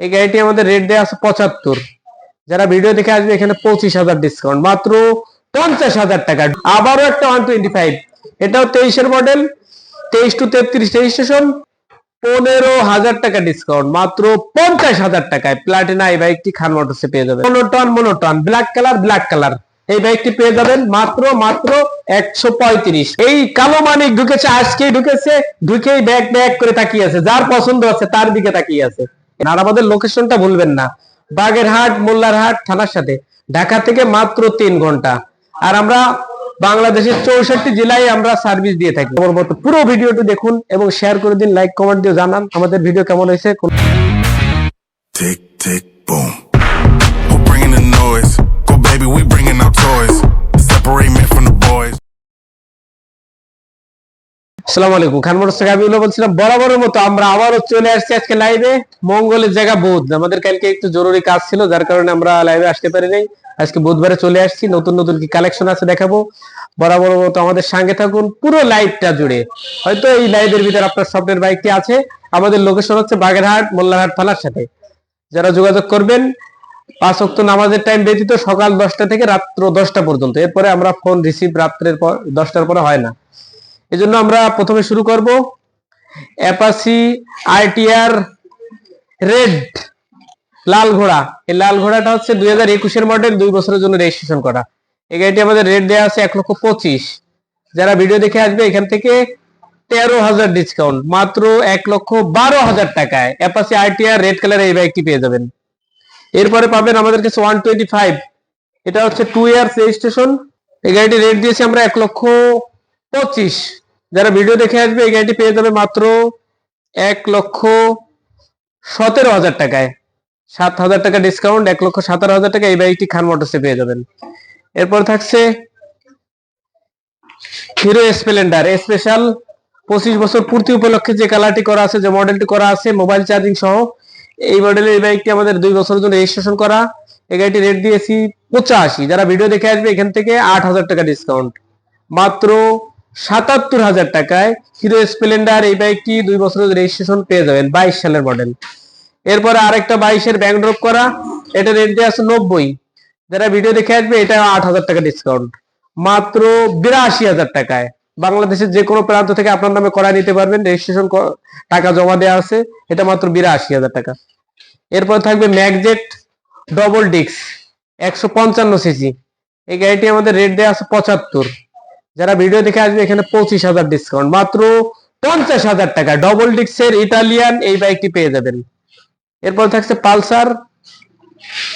এই গাড়িটি আমাদের রেট দেওয়া আছে পঁচাত্তর। যারা ভিডিও দেখে আসবে, এখানে পঁচিশ হাজার ডিসকাউন্ট মাত্র পঞ্চাশ হাজার টাকা। আবারও একটা ওয়ান টোয়েন্টি ফাইভ এটাও তেইশের মডেল তেইশ টু তেত্রিশ রেজিস্ট্রেশন পনেরো হাজার টাকা ডিসকাউন্ট মাত্র পঞ্চাশ হাজার টাকায়। প্লাটিনা এই বাইকটি খান মোটরসে পেয়ে যাবেন। Monotone monotone black colour black colour এই বাইকটি পেয়ে যাবেন মাত্র মাত্র একশো পঁয়ত্রিশ। এই কালো মানিক ঢুকেছে, আজকেই ঢুকেছে। ঢুকেই ব্যাগ ব্যাগ করে তাকিয়ে আছে। যার পছন্দ আছে, তার দিকে তাকিয়ে আছে। আর আমাদের লোকেশনটা ভুলবেন না। বাগেরহাট, মোল্লারহাট থানার সাথে। ঢাকা থেকে মাত্র তিন ঘণ্টা। আর আমরা বাংলাদেশের চৌষট্টি জেলায় আমরা সার্ভিস দিয়ে থাকি। মতো পুরো ভিডিওটি দেখুন এবং শেয়ার করে দিন লাইক কমেন্ট দিয়ে জানান আমাদের ভিডিও কেমন হয়েছে. আসসালামু আলাইকুম। খান মোটরস থেকে আমি বলছিলাম, বরাবরের মতো আমরা আবারও চলে আসছি আজকে লাইভে মঙ্গলের জায়গা বুধ। আমাদের কালকে একটু জরুরি কাজ ছিল, যার কারণে আমরা লাইভে আসতে আজকে বুধবারে চলে আসছি, নতুন নতুন কি কালেকশন আছে দেখাবো। মতো আমাদের সঙ্গে থাকুন পুরো লাইভটা জুড়ে। হয়তো এই লাইভের ভিতরে আপনার স্বপ্নের বাইকটি আছে। আমাদের লোকেশন হচ্ছে বাগেরহাট, মোল্লারহাট থানার সাথে। যারা যোগাযোগ করবেন, পাঁচ নামাজের টাইম ব্যতীত সকাল দশটা থেকে রাত্র দশটা পর্যন্ত। এরপরে আমরা ফোন রিসিভ রাত্রের পর, দশটার পরে হয় না। এই জন্য আমরা প্রথমে শুরু করব। অ্যাপাসি আইটিআর রেড লাল ঘোড়া। এই লাল ঘোড়াটা হচ্ছে দুই হাজার একুশের মডেল দুই বছরের জন্য রেজিস্ট্রেশন করা। এই গাড়িটি আমাদের রেট দেওয়া আছে এক লক্ষ পঁচিশ। যারা ভিডিও দেখে আসবে, এখান থেকে তেরো হাজার ডিসকাউন্ট মাত্র এক লক্ষ বারো হাজার টাকায়। অ্যাপাসি আইটিআর রেড কালার এই বাইকটি পেয়ে যাবেন। এরপরে পাবেন আমাদের কাছে ওয়ান টোয়েন্টি ফাইভ এটা হচ্ছে টু ইয়ার্স রেজিস্ট্রেশন এই গাড়িটি রেট দিয়েছি আমরা এক লক্ষ পঁচিশ। যারা ভিডিও দেখে আসবে, এই গাড়িটি পেয়ে যাবে মাত্র এক লক্ষ সতেরো হাজার টাকায়। সাত হাজার টাকা ডিসকাউন্ট এক লক্ষ সতেরো হাজার টাকা এই বাইকটি খান মোটরসে পেয়ে যাবেন। এরপর থাকছে হিরো স্প্লেন্ডার স্পেশাল পঁচিশ বছর পূর্তি উপলক্ষে যে কালারটি করা আছে, যে মডেলটি করা আছে মোবাইল চার্জিং সহ, এই মডেলের এই বাইকটি আমাদের দুই বছরের জন্য রেজিস্ট্রেশন করা। এই গাড়িটি রেট দিয়েছি পঁচাশি। যারা ভিডিও দেখে আসবে, এখান থেকে আট হাজার টাকা ডিসকাউন্ট মাত্র সাতাত্তর হাজার টাকায় হিরো স্প্লেন্ডার এই বাইকটি দুই বছরের রেজিস্ট্রেশন পেয়ে যাবেন, বাইশ সালের মডেল এরপরে আরেকটা বাইশের ব্যাংক ড্রপ করা, এটা রেট দিয়ে আছে নব্বই। যারা ভিডিও দেখে আসবে, এটা আট হাজার টাকা ডিসকাউন্ট মাত্র বিরাশি হাজার টাকায়। বাংলাদেশের যে কোনো প্রান্ত থেকে আপনার নামে করা নিতে পারবেন রেজিস্ট্রেশন টাকা জমা দেওয়া আছে, এটা মাত্র বিরাশি হাজার টাকা। এরপর থাকবে ম্যাগজেট ডবল ডিক্স একশো পঞ্চান্ন সিসি এই গাড়িটি আমাদের রেট দেওয়া আছে পঁচাত্তর। যারা ভিডিও দেখে আসবে, এখানে পঁচিশ হাজার ডিসকাউন্ট মাত্র পঞ্চাশ হাজার টাকা। ডবল ডিক্সের ইটালিয়ান এই বাইকটি পেয়ে যাবেন। এরপর থাকছে পালসার।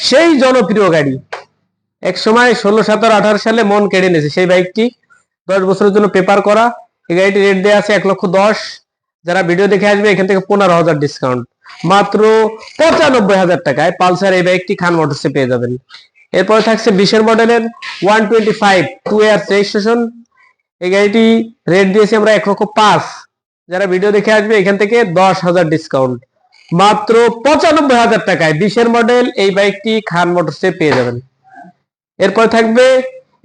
সেই জনপ্রিয় গাড়ি। এক সময় ষোলো, সতেরো, আঠারো সালে মন কেড়ে নিয়েছে সেই বাইকটি দশ বছরের জন্য পেপার করা। এই গাড়িটি রেট দেওয়া আছে এক লক্ষ দশ। যারা ভিডিও দেখে আসবে, এখান থেকে পনেরো হাজার ডিসকাউন্ট মাত্র পঁচানব্বই হাজার টাকায় পালসার এই বাইকটি খান মোটরসে পেয়ে যাবেন। এরপর থাকছে বিশের মডেলের one twenty five two years registration এই গাড়িটি রেট দিয়েছি আমরা এক লক্ষ পাঁচ। যারা ভিডিও দেখে আসবে, এখান থেকে দশ হাজার ডিসকাউন্ট মাত্র পঁচানব্বই হাজার টাকায় বিশের মডেল এই বাইকটি খান মোটরসে পেয়ে যাবেন। এরপর থাকবে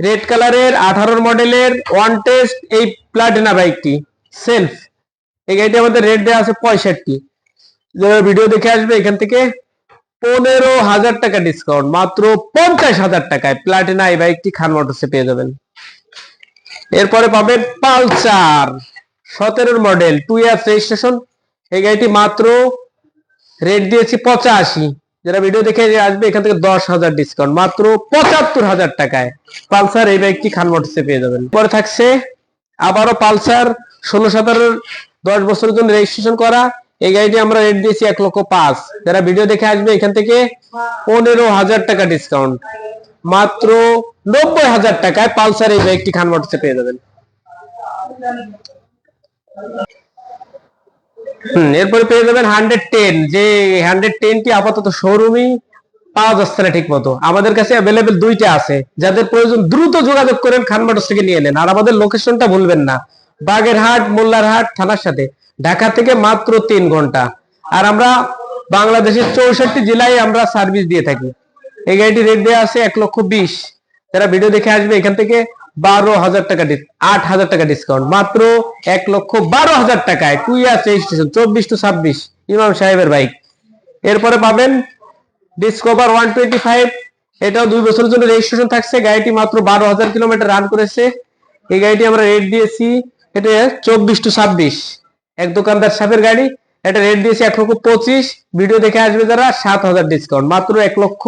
রেড কালারের আঠারোর মডেলের ওয়ান টেস্ট এই প্লাটিনা বাইকটি সেলফ এই গাড়িটি আমাদের রেট দেওয়া আছে পঁয়ষট্টি। যারা ভিডিও দেখে আসবে, এখান থেকে পনেরো হাজার টাকা ডিসকাউন্ট মাত্র পঞ্চাশ হাজার টাকায় প্লাটিনা এই বাইকটি খান মোটরসে পেয়ে যাবেন। এরপরে পাবেন পালসার। সতেরোর মডেল টু ইয়ার্স রেজিস্ট্রেশন। এই গাড়িটি মাত্র রেট দিয়েছি পঁচাশি। যারা ভিডিও দেখে আসবে, এখান থেকে দশ হাজার ডিসকাউন্ট মাত্র পঁচাত্তর হাজার টাকায় পালসার এই বাইকটি খান মোটরসে পেয়ে যাবেন। পরে থাকছে আবারও পালসার, ষোলো সতেরোর দশ বছরের জন্য রেজিস্ট্রেশন করা। এই গাড়িটি আমরা রেট দিয়েছি এক লক্ষ পাঁচ। যারা ভিডিও দেখে আসবে, এখান থেকে পনেরো হাজার টাকা ডিসকাউন্ট মাত্র নব্বই হাজার টাকায় পালসার এই বাইকটি খান মোটরসে পেয়ে যাবেন। এরপরে পেয়ে যাবেন হান্ড্রেড টেন যে হান্ড্রেড টেনটি আপাতত শোরুমই পাওয়া যাচ্ছে না ঠিক মতো আমাদের কাছে অ্যাভেলেবেল দুইটা আছে। যাদের প্রয়োজন দ্রুত যোগাযোগ করেন খান মোটরস থেকে নিয়ে নেন। আর আমাদের লোকেশনটা ভুলবেন না। বাগেরহাট, মোল্লারহাট থানার সাথে। ঢাকা থেকে মাত্র তিন ঘণ্টা। আর আমরা বাংলাদেশের চৌষট্টি জেলায় আমরা সার্ভিস দিয়ে থাকি। এই গাড়িটি রেট দেওয়া আছে এক লক্ষ বিশ। যারা ভিডিও দেখে আসবে, এখান থেকে বারো হাজার টাকা আট হাজার টাকা ডিসকাউন্ট মাত্র এক লক্ষ বারো হাজার টাকায় টু ইয়ার্স রেজিস্ট্রেশন চব্বিশ টু ছাব্বিশ, ইমাম সাহেবের বাইক এরপরে পাবেন ডিসকভার ওয়ান টোয়েন্টি ফাইভ এটাও দুই বছরের জন্য রেজিস্ট্রেশন থাকছে। গাড়িটি মাত্র বারো হাজার কিলোমিটার রান করেছে। এই গাড়িটি আমরা রেট দিয়েছি, এটা চব্বিশ টু ছাব্বিশ। এক দোকানদার সাপের গাড়ি, এটা রেট দিয়েছি এক লক্ষ পঁচিশ। ভিডিও দেখে আসবে যারা, সাত হাজার ডিসকাউন্ট মাত্র এক লক্ষ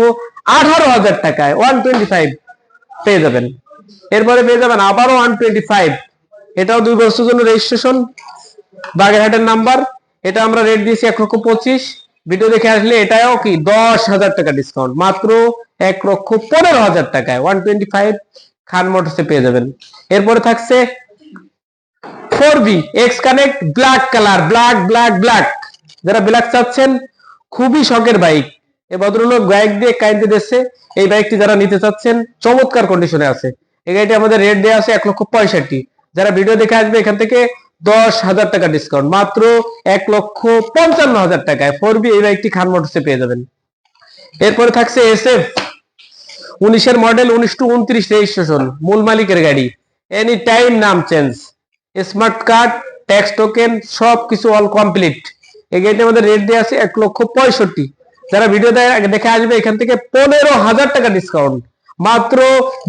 আঠারো হাজার টাকায় ওয়ান টোয়েন্টি ফাইভ পেয়ে যাবেন। এরপরে পেয়ে যাবেন আবারও ওয়ান টোয়েন্টি ফাইভ এটাও দুই বছর জন্য রেজিস্ট্রেশন বাগেরহাটের নাম্বার এটা আমরা রেট দিয়েছি এক লক্ষ পঁচিশ। ভিডিও দেখে আসলে এটাও কি দশ হাজার টাকা ডিসকাউন্ট মাত্র এক লক্ষ পনেরো হাজার টাকায় ওয়ান টোয়েন্টি ফাইভ খান মোটরসে পেয়ে যাবেন। এরপরে থাকছে four B X connect black colour black black black যারা ব্ল্যাক চাচ্ছেন, খুবই শখের বাইক এ ভদ্রলোক বাইক দিয়ে কাইন্টে দিচ্ছে। এই বাইকটি যারা নিতে চাচ্ছেন, চমৎকার কন্ডিশনে আছে। এই গাড়িটি আমাদের রেট দেওয়া আছে এক লক্ষ পঁয়ষট্টি। যারা ভিডিও দেখে আসবে এখান থেকে দশ হাজার টাকা ডিসকাউন্ট মাত্র এক লক্ষ পঞ্চান্ন হাজার টাকায়। ফোর বি এই বাইকটি খান মোটরসে পেয়ে যাবেন। এরপরে থাকছে এস এফ উনিশের মডেল উনিশ টু উনত্রিশ রেজিস্ট্রেশন মূল মালিকের গাড়ি। এনি টাইম নাম change smart card tax token সব কিছু অল কমপ্লিট এই গাড়িটি আমাদের রেট দেওয়া আছে এক লক্ষ পঁয়ষট্টি। যারা ভিডিও দেখে আসবে, এখান থেকে পনেরো হাজার টাকা ডিসকাউন্ট মাত্র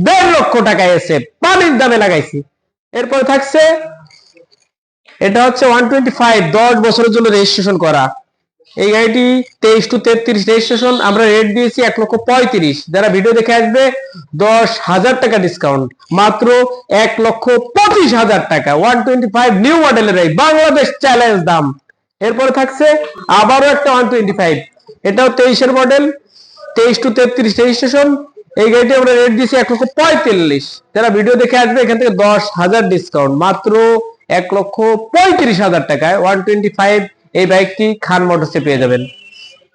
দেড় লক্ষ টাকা এসে পানির দামে লাগাইছি। এরপরে থাকছে, এটা হচ্ছে ওয়ান টোয়েন্টি ফাইভ দশ বছরের জন্য রেজিস্ট্রেশন করা। এই গাড়িটি তেইশ টু তেত্রিশ রেজিস্ট্রেশন আমরা রেট দিয়েছি এক লক্ষ পঁয়ত্রিশ। যারা ভিডিও দেখে আসবে, দশ হাজার টাকা ডিসকাউন্ট মাত্র এক লক্ষ পঁচিশ হাজার টাকা। ওয়ান টোয়েন্টি ফাইভ নিউ মডেলের এই বাংলাদেশ চ্যালেঞ্জ দাম। এরপরে থাকছে, আবারও একটা ওয়ান টোয়েন্টি ফাইভ এটাও তেইশের মডেল তেইশ টু তেত্রিশ রেজিস্ট্রেশন এই গাড়িটি আমরা রেট দিয়েছি এক লক্ষ পঁয়তাল্লিশ। যারা ভিডিও দেখে আসবে, এখান থেকে দশ হাজার ডিসকাউন্ট মাত্র এক লক্ষ পঁয়ত্রিশ হাজার টাকায় ওয়ান টোয়েন্টি ফাইভ এই বাইকটি খান মোটরসে পেয়ে যাবেন।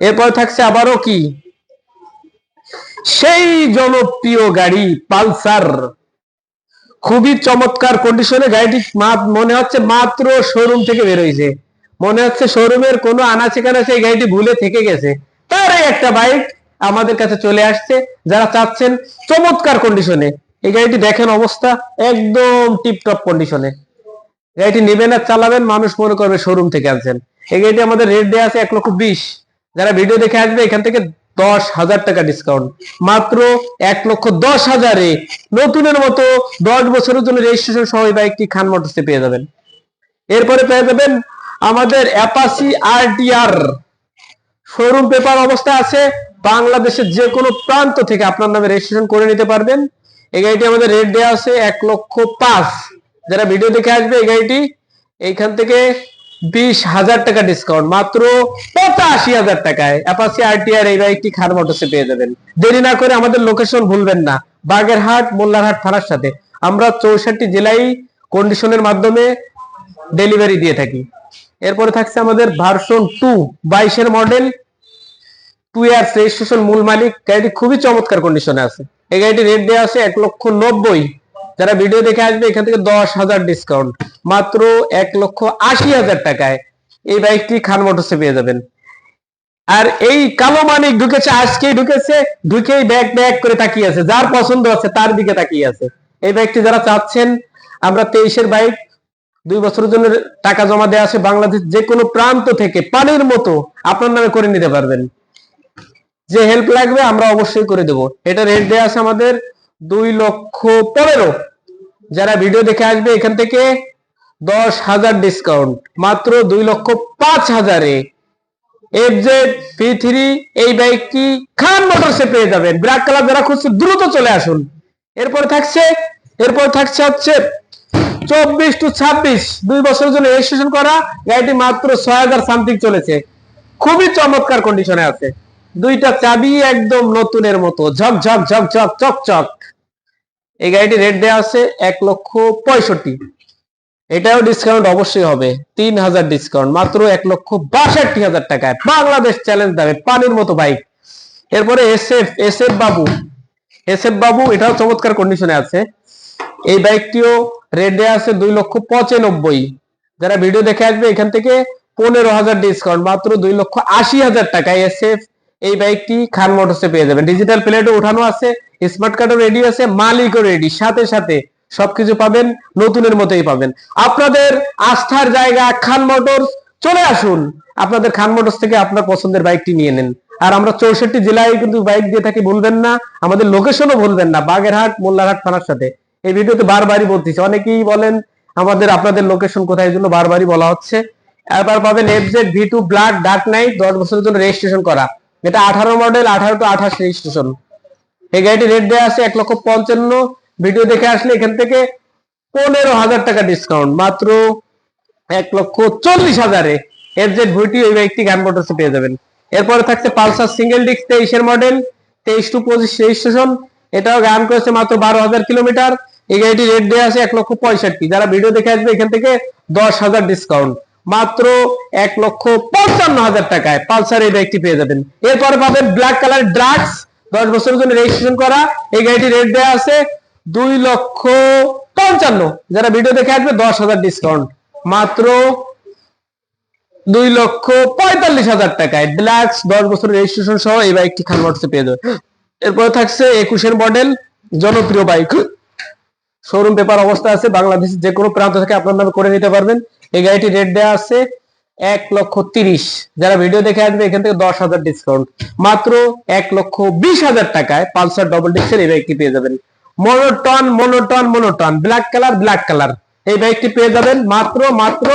এরপর থাকছে আবারও কি? সেই জনপ্রিয় গাড়ি পালসার। খুবই চমৎকার কন্ডিশনে গাড়িটি মনে হচ্ছে মাত্র শোরুম থেকে বেরোইছে মনে হচ্ছে শোরুমের কোনো আনাচে কানাচে এই গাড়িটি ভুলে থেকে গেছে। তার একটা বাইক আমাদের কাছে চলে আসছে, যারা চাচ্ছেন চমৎকার কন্ডিশনে এই গাড়িটি দেখেন অবস্থা, একদম টিপটপ কন্ডিশনে গাড়িটি নেবেন আর চালাবেন, মানুষ মনে করবে শোরুম থেকে আনছেন। এই গাড়িটি আমাদের রেট দেওয়া আছে এক লক্ষ বিশ। যারা ভিডিও দেখে আসবে, এখান থেকে দশ হাজার টাকা ডিসকাউন্ট মাত্র এক লক্ষ দশ হাজারে নতুনের মতো দশ বছরের জন্য রেজিস্ট্রেশন সহ এই বাইকটি খান মোটরসে পেয়ে যাবেন। এরপরে পেয়ে যাবেন আমাদের অ্যাপাসি আরটিআর শোরুম পেপার অবস্থা আছে। বাংলাদেশের যে কোনো প্রান্ত থেকে আপনার নামে রেজিস্ট্রেশন করে নিতে পারবেন। এই গাড়িটি আমাদের রেট দেওয়া আছে এক লক্ষ পাঁচ। যারা ভিডিও দেখে আসবে এই গাড়িটি, এইখান থেকে বিশ হাজার টাকা ডিসকাউন্ট মাত্র পঁচাশি হাজার টাকায়। অ্যাপাসি আরটিআর এই বাইকটি খান মোটরসে পেয়ে যাবেন। দেরি না করে আমাদের লোকেশন ভুলবেন না। বাগেরহাট, মোল্লারহাট থানার সাথে। আমরা চৌষট্টি জেলায় কন্ডিশনের মাধ্যমে ডেলিভারি দিয়ে থাকি। এরপরে থাকছে আমাদের ভার্সন টু বাইশের মডেল টু ইয়ার্স রেজিস্ট্রেশন মূল মালিক। গাড়িটি খুবই চমৎকার কন্ডিশনে আছে। এই গাড়িটি রেট দেওয়া আছে এক লক্ষ নব্বই। যারা ভিডিও দেখে আসবে, এখান থেকে দশ হাজার ডিসকাউন্ট মাত্র এক লক্ষ আশি হাজার টাকায় এই বাইকটি খান মোটরসে পেয়ে যাবেন। আর এই কালো মানিক ঢুকেছে, আজকেই ঢুকেছে, ঢুকেই ব্যাগ ব্যাগ করে তাকিয়ে আছে। যার পছন্দ আছে, তার দিকে তাকিয়ে আছে। এই বাইকটি যারা চাচ্ছেন, আমরা তেইশের বাইক দুই বছরের জন্য টাকা জমা দেওয়া আছে বাংলাদেশ যে কোনো প্রান্ত থেকে পানির মতো আপনার নামে করে নিতে পারবেন। যে হেল্প লাগবে আমরা অবশ্যই করে দেব। এটা রেট দেওয়া আছে আমাদের দুই লক্ষ পনেরো। যারা ভিডিও দেখে আসবে এখান থেকে দশ হাজার ডিসকাউন্ট মাত্র দুই লক্ষ পাঁচ হাজারে। পি থ্রি এই খান পেয়ে কালার যারা খুঁজছে, দ্রুত চলে আসুন। এরপর থাকছে এরপর থাকছে হচ্ছে চব্বিশ টু ছাব্বিশ, দুই বছরের জন্য রেজিস্ট্রেশন করা, গাড়িটি মাত্র ছয় হাজার সামথিং চলেছে। খুবই চমৎকার কন্ডিশনে আছে। দুইটা চাবি একদম নতুনের মতো, ঝক ঝক ঝক ঝক, চক চক। এই গাড়িটি রেট দেওয়া আছে এক লক্ষ পঁয়ষট্টি। এটাও ডিসকাউন্ট অবশ্যই হবে, তিন হাজার ডিসকাউন্ট মাত্র এক লক্ষ বাষট্টি হাজার টাকায়। বাংলাদেশ চ্যালেঞ্জ দামে, পানির মতো বাইক এরপরে S F S F Babu. S F Babu, এটাও চমৎকার কন্ডিশনে আছে। এই বাইকটিও রেডে আছে দুই লক্ষ পঁচানব্বই। যারা ভিডিও দেখে আসবে, এখান থেকে পনেরো হাজার ডিসকাউন্ট মাত্র দুই লক্ষ আশি হাজার টাকা এস এফ এই বাইকটি খান মোটরসে পেয়ে যাবেন। ডিজিটাল প্লেটও উঠানো আছে স্মার্ট কার্ডও রেডি আছে, মালিকও রেডি সাথে সাথে সবকিছু পাবেন, নতুনের মতোই পাবেন। আপনাদের আস্থার জায়গা খান মোটরস চলে আসুন। আপনাদের খান মোটরস থেকে আপনার পছন্দের বাইকটি নিয়ে নেন। আর আমরা চৌষট্টি জেলায় কিন্তু বাইক দিয়ে থাকি, ভুলবেন না। আমাদের লোকেশনও ভুলবেন না, বাগেরহাট, মোল্লারহাট থানার সাথে। এই ভিডিওতে বারবারই বলতেছি, অনেকেই বলেন আমাদের, আপনাদের লোকেশন কোথায় জন্য বারবারই বলা হচ্ছে। এবার পাবেন FZ V two black dark knight দশ বছরের জন্য রেজিস্ট্রেশন করা। এটা আঠারো মডেল আঠারো টু আঠাশ রেজিস্ট্রেশন এই গাড়িটি রেট দেওয়া আছে এক লক্ষ পঞ্চান্ন। ভিডিও দেখে আসলে এখান থেকে পনেরো হাজার টাকা ডিসকাউন্ট মাত্র এক লক্ষ চল্লিশ হাজারে। এফজেড ভিটি ওই বাইকটি গান মোটরসে পেয়ে যাবেন। এরপরে থাকছে পালসার সিঙ্গেল ডিস্ক তেইশের মডেল তেইশ টু পঁচিশ রেজিস্ট্রেশন এটাও গান করেছে মাত্র বারো হাজার কিলোমিটার এই গাড়িটি রেট দেওয়া আছে এক লক্ষ পঁয়ষট্টি। যারা ভিডিও দেখে আসবে এখান থেকে দশ হাজার ডিসকাউন্ট মাত্র এক লক্ষ পঞ্চান্ন হাজার টাকায় পালসার এই বাইকটি পেয়ে যাবেন। এরপরে পাবেন ব্ল্যাক কালার ড্রাগস দশ বছরের জন্য রেজিস্ট্রেশন করা। এই গাড়িটি রেট দেওয়া আছে দুই লক্ষ পঞ্চান্ন। যারা ভিডিও দেখে আসবে দশ হাজার ডিসকাউন্ট মাত্র দুই লক্ষ পঁয়তাল্লিশ হাজার টাকায় ডিলাক্স দশ বছর রেজিস্ট্রেশন সহ এই বাইকটি খান মোটরসে পেয়ে যাবে এরপরে থাকছে একুশের মডেল জনপ্রিয় বাইক শোরুম পেপার অবস্থা আছে, বাংলাদেশের যে কোনো প্রান্ত থেকে আপনার নামে করে নিতে পারবেন। এই গাড়িটি রেট দেওয়া আছে এক লক্ষ তিরিশ। যারা ভিডিও দেখে আসবে, এখান থেকে দশ হাজার ডিসকাউন্ট মাত্র এক লক্ষ বিশ হাজার টাকায় পালসার ডবল ডিস্কের এই বাইকটি পেয়ে যাবেন। Monotone monotone monotone black colour black colour এই বাইকটি পেয়ে যাবেন মাত্র মাত্র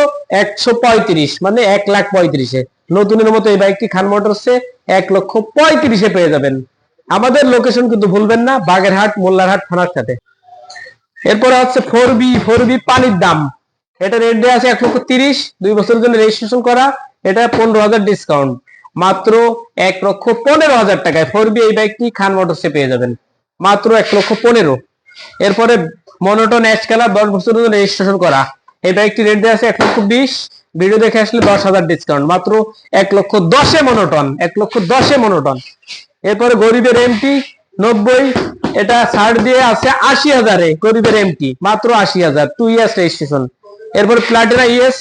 একশো পঁয়ত্রিশ মানে এক লাখ পঁয়ত্রিশে। নতুনের মতো এই বাইকটি খান মোটরসে এক লক্ষ পঁয়ত্রিশে পেয়ে যাবেন। আমাদের লোকেশন কিন্তু ভুলবেন না, বাগেরহাট, মোল্লারহাট থানার সাথে। এরপরে হচ্ছে ফোর বি ফোর বি পানির দাম। এটা রেট দেওয়া আছে এক লক্ষ তিরিশ, দুই বছরের জন্য রেজিস্ট্রেশন করা। এটা পনেরো হাজার ডিসকাউন্ট মাত্র এক লক্ষ পনেরো হাজার টাকায় ফোর বি এই বাইকটি খান মোটরসে পেয়ে যাবেন। মাত্র এক লক্ষ পনেরো। এরপরে মনোটন অ্যাশ কালার দশ বছরের জন্য রেজিস্ট্রেশন করা। এই বাইকটি রেট দেওয়া আছে এক লক্ষ বিশ। ভিডিও দেখে আসলে দশ হাজার ডিসকাউন্ট মাত্র এক লক্ষ দশে মনোটন এক লক্ষ দশে মনোটন এরপরে গরিবের এমটি নব্বই এটা ছাড় দিয়ে আছে আশি হাজারে, গরিবের এমটি, মাত্র আশি হাজার টু ইয়ার্স রেজিস্ট্রেশন এরপরে Platina ES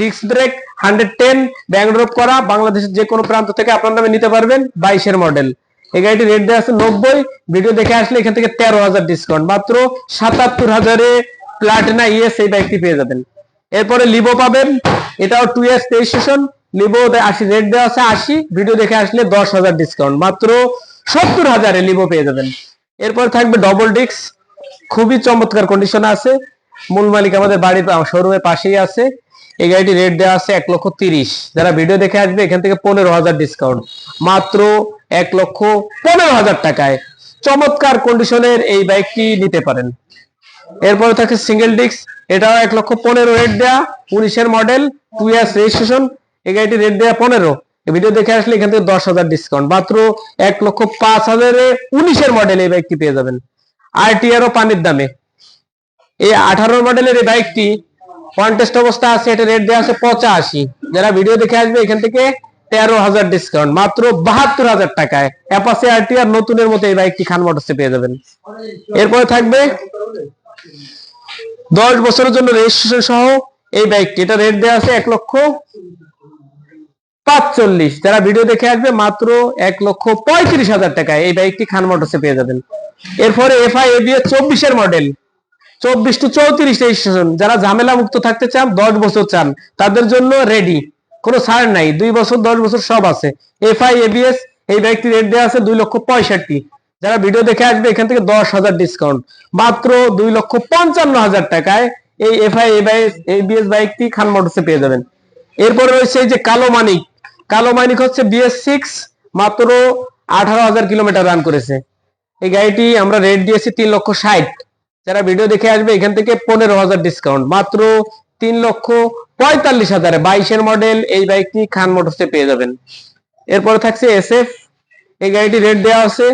disc brake hundred ten ব্যাংড্রপ করা, বাংলাদেশের যে কোনো প্রান্ত থেকে আপনার নামে নিতে পারবেন বাইশের মডেল এই গাড়িটি রেট দেওয়া আছে নব্বই ভিডিও দেখে আসলে এখান থেকে তেরো হাজার ডিসকাউন্ট মাত্র সাতাত্তর হাজারে প্লাটিনা ইএস এই বাইকটি পেয়ে যাবেন। এরপরে লিভো পাবেন, এটাও টু ইয়ার্স রেজিস্ট্রেশন লিভো আশি রেট দেওয়া আছে আশি ভিডিও দেখে আসলে দশ হাজার ডিসকাউন্ট মাত্র সত্তর হাজারে লিভো পেয়ে যাবেন। এরপর থাকবে ডবল ডিস্ক খুবই চমৎকার কন্ডিশনে আছে। মূল মালিক আমাদের বাড়ির শোরুমের পাশেই আছে। এই গাড়িটি রেট দেওয়া আছে এক লক্ষ তিরিশ। যারা ভিডিও দেখে আসবে, এখান থেকে পনেরো হাজার ডিসকাউন্ট মাত্র এক লক্ষ পনেরো হাজার টাকায়। চমৎকার কন্ডিশনের এই বাইকটি নিতে পারেন। এরপরে থাকে সিঙ্গেল ডিস্ক এটাও এক লক্ষ পনেরো রেট দেয়া। উনিশের মডেল টু ইয়ার্স রেজিস্ট্রেশন এই গাড়িটি রেট দেয়া পনেরো। ভিডিও দেখে আসলে এখান থেকে দশ হাজার ডিসকাউন্ট মাত্র এক লক্ষ পাঁচ হাজারে উনিশের মডেল এই বাইকটি পেয়ে যাবেন। আর আরটিআরও পানির দামে। এই আঠারো মডেলের এই বাইকটি কন্টেস্ট অবস্থা আছে, এটা রেট দেওয়া আছে পঁচাশি। যারা ভিডিও দেখে আসবে, এখান থেকে তেরো হাজার ডিসকাউন্ট মাত্র বাহাত্তর হাজার টাকায়। অ্যাপাসে আরটিআর নতুনের মতো এই বাইকটি খান মোটরসে পেয়ে যাবেন। এরপরে থাকবে দশ বছরের জন্য রেজিস্ট্রেশন সহ এই বাইকটি এটা রেট দেওয়া আছে এক লক্ষ পাঁচচল্লিশ। যারা ভিডিও দেখে আসবে, মাত্র এক লক্ষ পঁয়ত্রিশ হাজার টাকায় এই বাইকটি খান মোটরসে পেয়ে যাবেন। এরপরে এফআই এবিএ চব্বিশের মডেল চব্বিশ টু চৌত্রিশ রেজিস্ট্রেশন যারা ঝামেলা মুক্ত থাকতে চান, দশ বছর চান, তাদের জন্য রেডি কোনো ছাড় নাই। দুই বছর, দশ বছর সব আছে। এফআই এবিএস এই বাইকটি রেট দেওয়া আছে দুই লক্ষ পঁয়ষট্টি। যারা ভিডিও দেখে আসবে, এখান থেকে দশ হাজার ডিসকাউন্ট মাত্র দুই লক্ষ পঞ্চান্ন হাজার টাকায় এই এফআই এবিএস বাইকটি খান মোটরসে পেয়ে যাবেন। এরপরে রয়েছে এই যে কালো মানিক। কালো মানিক হচ্ছে বিএস সিক্স মাত্র আঠারো হাজার কিলোমিটার রান করেছে। এই গাড়িটি আমরা রেট দিয়েছি তিন লক্ষ ষাট। যারা ভিডিও দেখে আসবে, এখান থেকে পনেরো হাজার ডিসকাউন্ট মাত্র তিন লক্ষ পঁয়তাল্লিশ হাজারে। বাইশের মডেল এই বাইকটি খান মোটরসে পেয়ে যাবেন। এরপরে থাকছে এস এফ এই গাড়িটি রেট দেওয়া আছে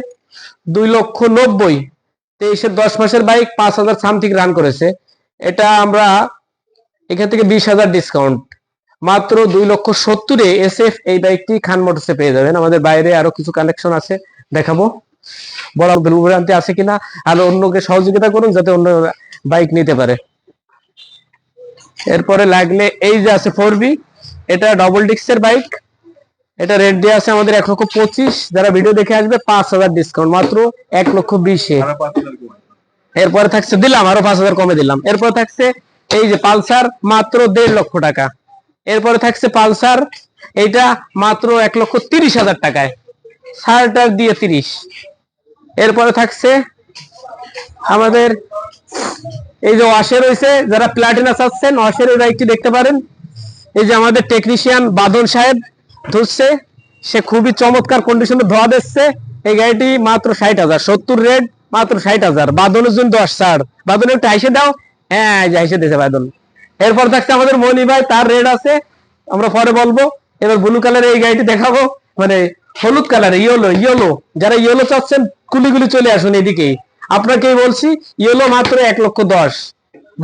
দুই লক্ষ নব্বই। তেইশের দশ মাসের বাইক পাঁচ হাজার সামথিং রান করেছে। এটা আমরা এখান থেকে বিশ হাজার ডিসকাউন্ট মাত্র দুই লক্ষ সত্তরে এস এফ এই বাইকটি খান মোটরসে পেয়ে যাবেন। আমাদের বাইরে আরও কিছু কালেকশন আছে দেখাবো। বড় ভুলভ্রান্তি আছে কিনা? আর অন্যকে সহযোগিতা করুন যাতে অন্য বাইক নিতে পারে। এরপরে লাগলে এই যে আছে ফোর বি এটা ডবল ডিস্কের বাইক। এটা রেট দিয়ে আছে আমাদের এক লক্ষ পঁচিশ। যারা ভিডিও দেখে আসবে পাঁচ হাজার ডিসকাউন্ট মাত্র এক লক্ষ বিশে। এরপরে থাকছে দিলাম আরও পাঁচ হাজার কমে দিলাম। এরপর থাকছে এই যে পালসার মাত্র দেড় লক্ষ টাকা। এরপরে থাকছে পালসার, এইটা মাত্র এক লক্ষ তিরিশ হাজার টাকায়। সারটার দিয়ে তিরিশ। এরপরে থাকছে আমাদের এই যে ওয়াশে রয়েছে, যারা প্লাটিনা চাচ্ছেন, ওয়াশের বাইকটি দেখতে পারেন। এই যে আমাদের টেকনিশিয়ান বাদন সাহেব ধরছে, সে খুবই চমৎকার কন্ডিশনে ধোয়া দিচ্ছে। এই গাড়িটি মাত্র ষাট হাজার, সত্তর রেট মাত্র ষাট হাজার। বাদনের জন্য দশ ছাড় বাদন একটু আইসে দাও। হ্যাঁ আইসে দিয়েছে বাদন এরপর থাকছে আমাদের মনি ভাই, তার রেট আছে। আমরা পরে বলব। এবার ব্লু কালারের এই গাড়িটি দেখাবো। মানে হলুদ কালার ইয়েলো ইয়েলো যারা ইয়েলো চাচ্ছেন, কুলিগুলি চলে আসুন এদিকে। আপনাকেই বলছি ইয়েলো মাত্র এক লক্ষ দশ।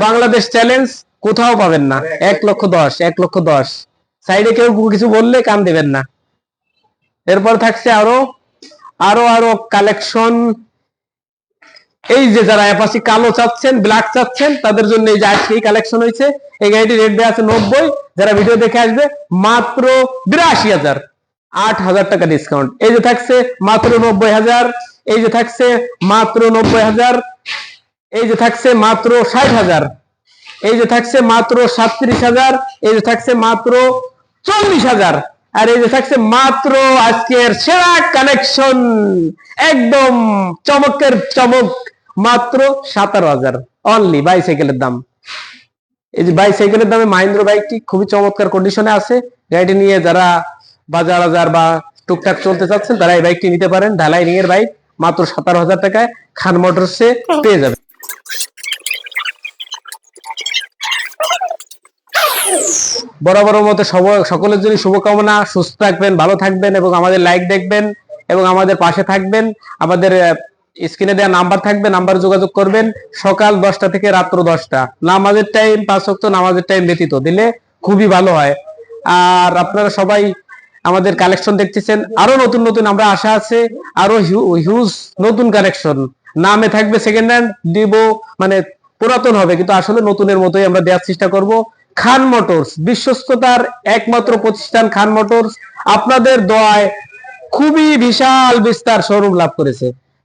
বাংলাদেশ চ্যালেঞ্জ কোথাও পাবেন না। এক লক্ষ দশ, এক লক্ষ দশ। সাইডে কেউ কিছু বললে কান দেবেন না। এরপর থাকছে আরও আরও আরও কালেকশন এই যে যারা অ্যাপাসি কালো চাচ্ছেন ব্ল্যাক চাচ্ছেন, তাদের জন্য এই যে আজকে এই কালেকশন হয়েছে, এই গাড়িটি রেট দেওয়া আছে নব্বই। যারা ভিডিও দেখে আসবে, মাত্র বিরাশি হাজার, আট হাজার টাকা ডিসকাউন্ট এই যে থাকছে মাত্র নব্বই হাজার, এই যে থাকছে মাত্র নব্বই হাজার, এই যে থাকছে মাত্র ষাট হাজার, এই যে থাকছে মাত্র সাতত্রিশ হাজার, এই যে থাকছে মাত্র চল্লিশ হাজার, আর এই যে থাকছে মাত্র আজকের সেরা কালেকশন একদম চমকের চমক মাত্র সাতারো হাজার। অনলি বাইসাইকেলের দাম। এই যে বাইসাইকেলের দামে মাহিন্দ্র বাইকটি খুবই চমৎকার কন্ডিশনে আছে। গাড়িটি নিয়ে যারা বাজার বাজার বা টুকটাক চলতে চাচ্ছেন, তারা এই বাইকটি নিতে পারেন। ঢালাই এর বাইক মাত্র সাতারো হাজার টাকায় খান মোটরসে পেয়ে যাবে বরাবর মতো সকলের জন্য শুভকামনা। সুস্থ থাকবেন, ভালো থাকবেন এবং আমাদের লাইক দেখবেন এবং আমাদের পাশে থাকবেন। আমাদের স্ক্রিনে দেওয়া নাম্বার থাকবে, নাম্বার যোগাযোগ করবেন। সকাল দশটা থেকে রাত্র দশটা। নামাজের টাইম পাঁচ অক্ট নামাজের টাইম ব্যতীত। দিলে খুবই ভালো হয়। আর আপনারা সবাই আমাদের কালেকশন দেখতেছেন। আরও নতুন নতুন আমরা আশা আছে। আরও হিউজ নতুন কালেকশন নামে থাকবে সেকেন্ড হ্যান্ড দিব মানে পুরাতন হবে, কিন্তু আসলে নতুনের মতোই আমরা দেওয়ার চেষ্টা করব। খান মোটরস, বিশ্বস্ততার একমাত্র প্রতিষ্ঠান খান মোটরস। আপনাদের দোয়ায় খুবই বিশাল বিস্তার শোরুম লাভ করেছে।